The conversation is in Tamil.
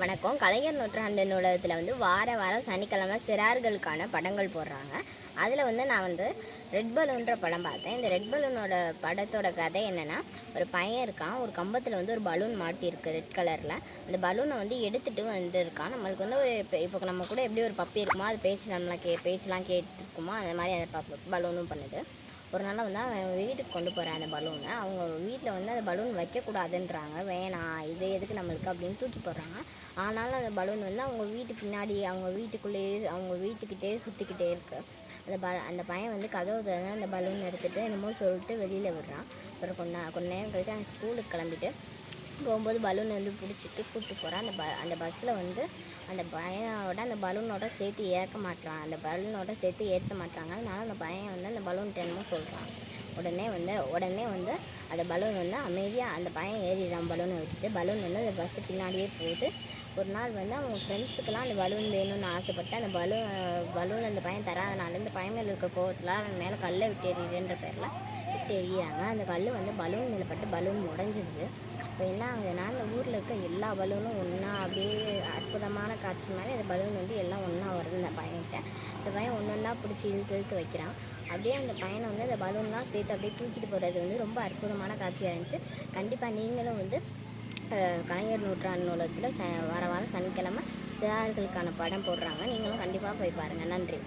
வணக்கம். கலைஞர் நூற்றாண்டு நூலகத்தில் வந்து வார வாரம் சனிக்கிழமை சிறார்களுக்கான படங்கள் போடுறாங்க. அதில் வந்து நான் வந்து ரெட் பலூன்ற படம் பார்த்தேன். இந்த ரெட் பலூனோட படத்தோட கதை என்னென்னா ஒரு பையன் இருக்கான். ஒரு கம்பத்தில் வந்து ஒரு பலூன் மாட்டியிருக்கு ரெட் கலரில். அந்த பலூனை வந்து எடுத்துகிட்டு வந்திருக்கான். நம்மளுக்கு வந்து ஒரு இப்போ இப்போ நம்ம கூட எப்படி ஒரு பப்பி இருக்குமோ அது பேச்சு நம்மளாம் கே பேச்செலாம் கேட்டுருக்குமோ அந்த மாதிரி அந்த பப் பலூனும் பண்ணுது. ஒரு நாள் வந்து அவன் வீட்டுக்கு கொண்டு போகிறான் அந்த பலூனை அவங்க வீட்டில் வந்து அந்த பலூன் வைக்கக்கூடாதுன்றாங்க. வேணாம் இது எதுக்கு நம்மளுக்கு அப்படின்னு தூக்கி போடுறாங்க. ஆனாலும் அந்த பலூன் வந்து அவங்க வீட்டு பின்னாடி அவங்க வீட்டுக்குள்ளேயே அவங்க வீட்டுக்கிட்டே சுற்றிக்கிட்டே இருக்கு. அந்த ப அந்த பையன் வந்து கதவு திறந்து அந்த பலூன் எடுத்துகிட்டு என்னமோ சொல்லிட்டு வெளியில் விடுறான். அப்புறம் கொஞ்ச கொஞ்ச நேரம் கழிச்சு அவன் ஸ்கூலுக்கு கிளம்பிட்டு போகும்போது பலூன் வந்து பிடிச்சிட்டு கூப்பிட்டு போகிறான் அந்த ப அந்த பஸ்ஸில் வந்து அந்த பையனோட அந்த பலூனோட சேர்த்து ஏற்க மாட்றான். அந்த பலூனோட சேர்த்து ஏற்ற மாட்றாங்க. அதனால அந்த பையன் வந்து அந்த பலூன் என்னமோ சொல்கிறான் உடனே வந்து உடனே வந்து அந்த பலூன் வந்து அமைதியாக அந்த பையன் ஏறிடுறான். பலூனை விட்டுட்டு பலூன் வந்து அந்த பஸ்ஸு பின்னாடியே போகுது. ஒரு நாள் வந்து அவங்க ஃப்ரெண்ட்ஸுக்கெல்லாம் அந்த பலூன் வேணும்னு ஆசைப்பட்டு அந்த பலூன் பலூன் அந்த பையன் தராதனால இந்த பையன் மேலே இருக்க கோவத்தில் அவன் மேலே கல்லை விட்டு எறியுதுன்ற பேரில் விட்டு எறிகிறாங்க அந்த கல் வந்து பலூன் மேலே பட்டு பலூன் உடஞ்சிருது. இப்போ என்ன ஆகுதுன்னா அந்த ஊரில் இருக்க எல்லா பலூனும் ஒன்றா அப்படியே அற்புதமான காட்சி மாதிரி அந்த பலூன் வந்து எல்லாம் ஒன்றா வருது இந்த பையன்கிட்ட இந்த பையன் பிடிச்சி இழுத்து இழுத்து வைக்கிறான். அப்படியே அந்த பையனை வந்து அந்த பலூன்லாம் சேர்த்து அப்படியே தூக்கிட்டு போகிறது வந்து ரொம்ப அற்புதமான காட்சியாக இருந்துச்சு. கண்டிப்பாக நீங்களும் வந்து அஹ், கலைஞர் நூற்றாண்டு நூலகத்தில் ச வார வாரம் சனிக்கிழமை சிறார்களுக்கான படம் போடுறாங்க. நீங்களும் கண்டிப்பாக போய் பாருங்கள் நன்றி.